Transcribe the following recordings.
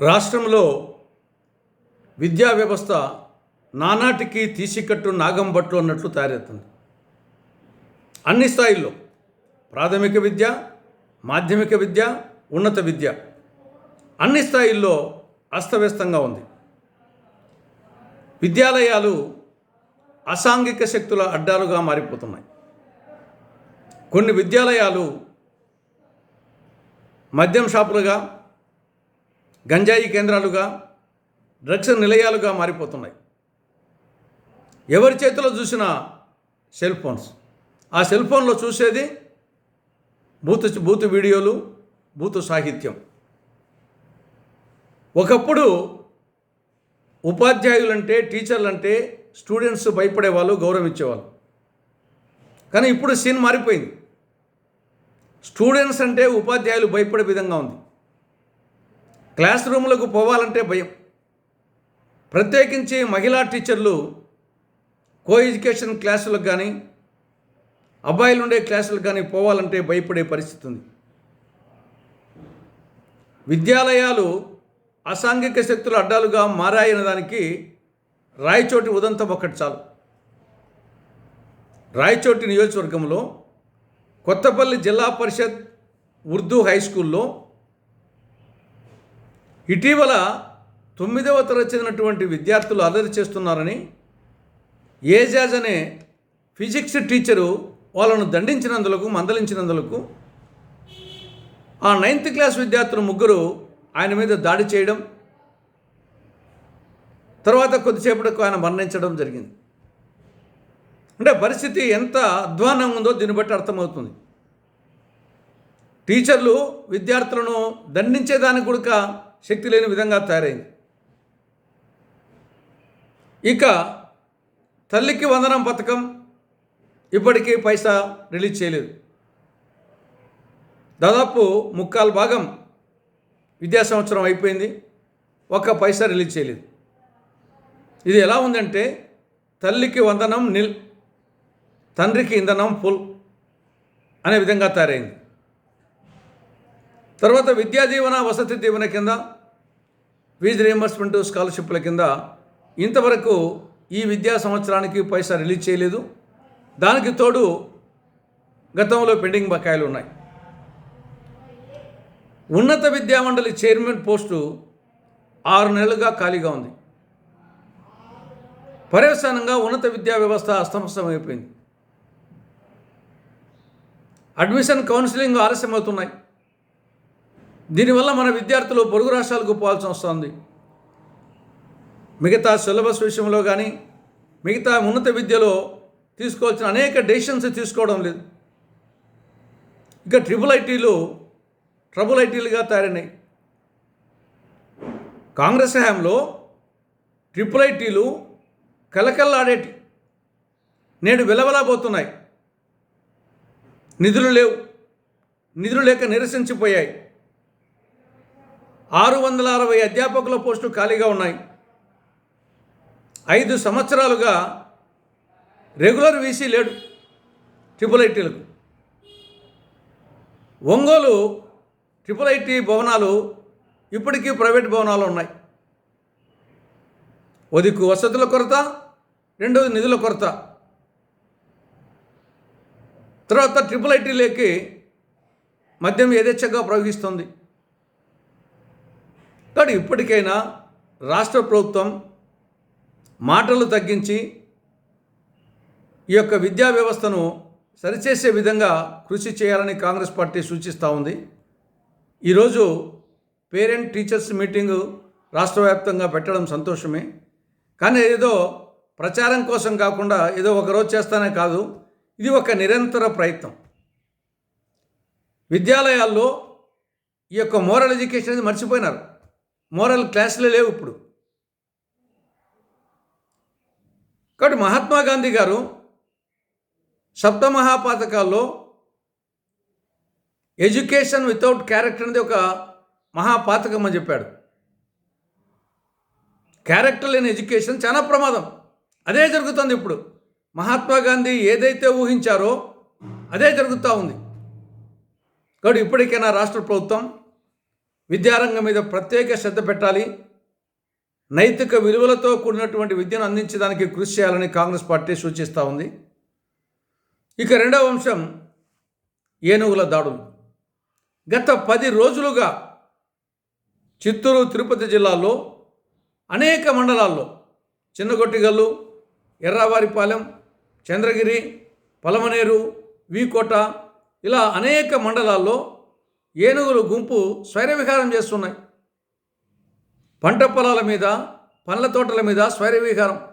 రాష్ట్రంలో విద్యా వ్యవస్థ నానాటికి తీసికట్టు నాగంబట్లు అన్నట్లు తయారవుతుంది. అన్ని స్థాయిల్లో ప్రాథమిక విద్య మాధ్యమిక విద్య ఉన్నత విద్య అన్ని స్థాయిల్లో అస్తవ్యస్తంగా ఉంది. విద్యాలయాలు అసాంఘిక శక్తుల అడ్డాలుగా మారిపోతున్నాయి. కొన్ని విద్యాలయాలు మద్యం షాపులుగా గంజాయి కేంద్రాలుగా డ్రగ్స్ నిలయాలుగా మారిపోతున్నాయి. ఎవరి చేతిలో చూసినా సెల్ ఫోన్స్? ఆ సెల్ ఫోన్లో చూసేది బూత్ బూత్ వీడియోలు బూతు సాహిత్యం. ఒకప్పుడు ఉపాధ్యాయులంటే టీచర్లంటే స్టూడెంట్స్ భయపడేవాళ్ళు గౌరవించేవాళ్ళు. కానీ ఇప్పుడు సీన్ మారిపోయింది. స్టూడెంట్స్ అంటే ఉపాధ్యాయులు భయపడే విధంగా ఉంది. క్లాస్ రూమ్లకు పోవాలంటే భయం. ప్రత్యేకించి మహిళా టీచర్లు కో ఎడ్యుకేషన్ క్లాసులకు కానీ అబ్బాయిలు ఉండే క్లాసులకు కానీ పోవాలంటే భయపడే పరిస్థితి ఉంది. విద్యాలయాలు అసాంఘిక శక్తుల అడ్డాలుగా మారాయన దానికి రాయచోటి ఉదంతం ఒకటి చాలు. రాయచోటి నియోజకవర్గంలో కొత్తపల్లి జిల్లా పరిషత్ ఉర్దూ హై స్కూల్లో ఇటీవల తొమ్మిదవ తరగతి చదివినటువంటి విద్యార్థులు అల్లరి చేస్తున్నారని ఏజాజ్ అనే ఫిజిక్స్ టీచరు వాళ్ళను దండించినందులకు మందలించినందులకు ఆ నైన్త్ క్లాస్ విద్యార్థులు ముగ్గురు ఆయన మీద దాడి చేయడం తర్వాత కొద్దిసేపటికి ఆయన మరణించడం జరిగింది. అంటే పరిస్థితి ఎంత అధ్వానం ఉందో దీన్ని బట్టి అర్థమవుతుంది. టీచర్లు విద్యార్థులను దండించేదానికి కూడా శక్తి లేని విధంగా తయారైంది. ఇక తల్లికి వందనం పథకం ఇప్పటికీ పైసా రిలీజ్ చేయలేదు. దాదాపు ముక్కాలు భాగం విద్యా సంవత్సరం అయిపోయింది ఒక్క పైసా రిలీజ్ చేయలేదు. ఇది ఎలా ఉందంటే తల్లికి వందనం నిల్ తండ్రికి ఇంధనం ఫుల్ అనే విధంగా తయారైంది. తర్వాత విద్యా దీవెన వసతి దీవెన కింద ఫీజు రియంబర్స్మెంట్ స్కాలర్షిప్ల కింద ఇంతవరకు ఈ విద్యా సంవత్సరానికి పైసా రిలీజ్ చేయలేదు. దానికి తోడు గతంలో పెండింగ్ బకాయిలు ఉన్నాయి. ఉన్నత విద్యా మండలి చైర్మన్ పోస్టు ఆరు నెలలుగా ఖాళీగా ఉంది. పర్యవసానంగా ఉన్నత విద్యా వ్యవస్థ అస్తమస్తమైపోయింది అడ్మిషన్ కౌన్సిలింగ్ ఆలస్యమవుతున్నాయి. దీనివల్ల మన విద్యార్థులు పొరుగు రాష్ట్రాలకు పోవాల్సి వస్తుంది మిగతా సిలబస్ విషయంలో కానీ మిగతా ఉన్నత విద్యలో తీసుకోవాల్సిన అనేక డెసిషన్స్ తీసుకోవడం లేదు. ఇక ట్రిపుల్ ఐటీలు ట్రబుల్ ఐటీలుగా తయారైనాయి. కాంగ్రెస్ హయాంలో ట్రిపుల్ ఐటీలు కలకల్లాడేటి నేడు వెలవెలబోతున్నాయి. నిధులు లేవు. నిధులు లేక నిరసించిపోయాయి. ఆరు వందల అరవై అధ్యాపకుల పోస్టులు ఖాళీగా ఉన్నాయి. ఐదు సంవత్సరాలుగా రెగ్యులర్ వీసీ లేడు ట్రిపుల్ ఐటీలకు. ఒంగోలు ట్రిపుల్ ఐటీ భవనాలు ఇప్పటికీ ప్రైవేట్ భవనాలు ఉన్నాయి. ఒదికు వసతుల కొరత రెండవది నిధుల కొరత. తర్వాత ట్రిపుల్ ఐటీలోకి మద్యం యథేచ్ఛగా ప్రవహిస్తుంది. కానీ ఇప్పటికైనా రాష్ట్ర ప్రభుత్వం మాటలు తగ్గించి ఈ యొక్క విద్యా వ్యవస్థను సరిచేసే విధంగా కృషి చేయాలని కాంగ్రెస్ పార్టీ సూచిస్తూ ఉంది. ఈరోజు పేరెంట్ టీచర్స్ మీటింగు రాష్ట్ర వ్యాప్తంగా పెట్టడం సంతోషమే. కానీ ఏదో ప్రచారం కోసం కాకుండా ఏదో ఒకరోజు చేస్తానే కాదు ఇది ఒక నిరంతర ప్రయత్నం. విద్యాలయాల్లో ఈ యొక్క మోరల్ ఎడ్యుకేషన్ అనేది మర్చిపోయినారు. మోరల్ క్లాసులు లేవు ఇప్పుడు. కాబట్టి మహాత్మా గాంధీ గారు సప్తమహాపాతకాల్లో ఎడ్యుకేషన్ వితౌట్ క్యారెక్టర్ అనేది ఒక మహాపాతకం అని చెప్పాడు. క్యారెక్టర్ లేని ఎడ్యుకేషన్ చాలా ప్రమాదం. అదే జరుగుతుంది ఇప్పుడు. మహాత్మా గాంధీ ఏదైతే ఊహించారో అదే జరుగుతూ ఉంది. కాబట్టి ఇప్పటికైనా రాష్ట్ర ప్రభుత్వం విద్యారంగం మీద ప్రత్యేక శ్రద్ధ పెట్టాలి. నైతిక విలువలతో కూడినటువంటి విద్యను అందించడానికి కృషి చేయాలని కాంగ్రెస్ పార్టీ సూచిస్తూ ఉంది. ఇక రెండవ అంశం ఏనుగుల దాడులు. గత పది రోజులుగా చిత్తూరు తిరుపతి జిల్లాల్లో అనేక మండలాల్లో చిన్నగొట్టిగల్లు ఎర్రావారిపాలెం చంద్రగిరి పలమనేరు వీకోట ఇలా అనేక మండలాల్లో ఏనుగులు గుంపు స్వైరవిహారం చేస్తున్నాయి. పంట పొలాల మీద పండ్ల తోటల మీద స్వైరవిహారం.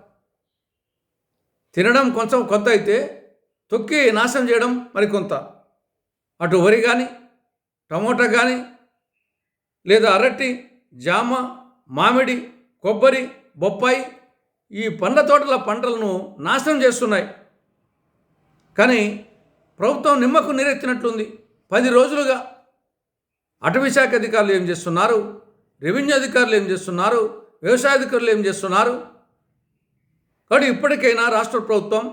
తినడం కొంచెం కొంత అయితే తొక్కి నాశనం చేయడం మరికొంత అటు వరి కానీ టమోటా కానీ లేదా అరటి జామ మామిడి కొబ్బరి బొప్పాయి ఈ పండ్ల తోటల పంటలను నాశనం చేస్తున్నాయి. కానీ ప్రభుత్వం నిమ్మకు నీరెత్తినట్లుంది. పది రోజులుగా అటవీశాఖ అధికారులు ఏం చేస్తున్నారు? రెవెన్యూ అధికారులు ఏం చేస్తున్నారు? వ్యవసాయ అధికారులు ఏం చేస్తున్నారు? కాబట్టి ఇప్పటికైనా రాష్ట్ర ప్రభుత్వం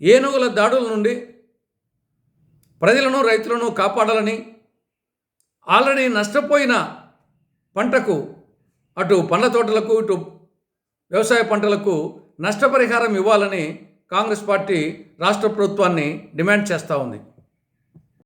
ఏనుగుల దాడుల నుండి ప్రజలను రైతులను కాపాడాలని ఆల్రెడీ నష్టపోయిన పంటకు అటు పండ్ల తోటలకు ఇటు వ్యవసాయ పంటలకు నష్టపరిహారం ఇవ్వాలని కాంగ్రెస్ పార్టీ రాష్ట్ర ప్రభుత్వాన్ని డిమాండ్ చేస్తూ ఉంది.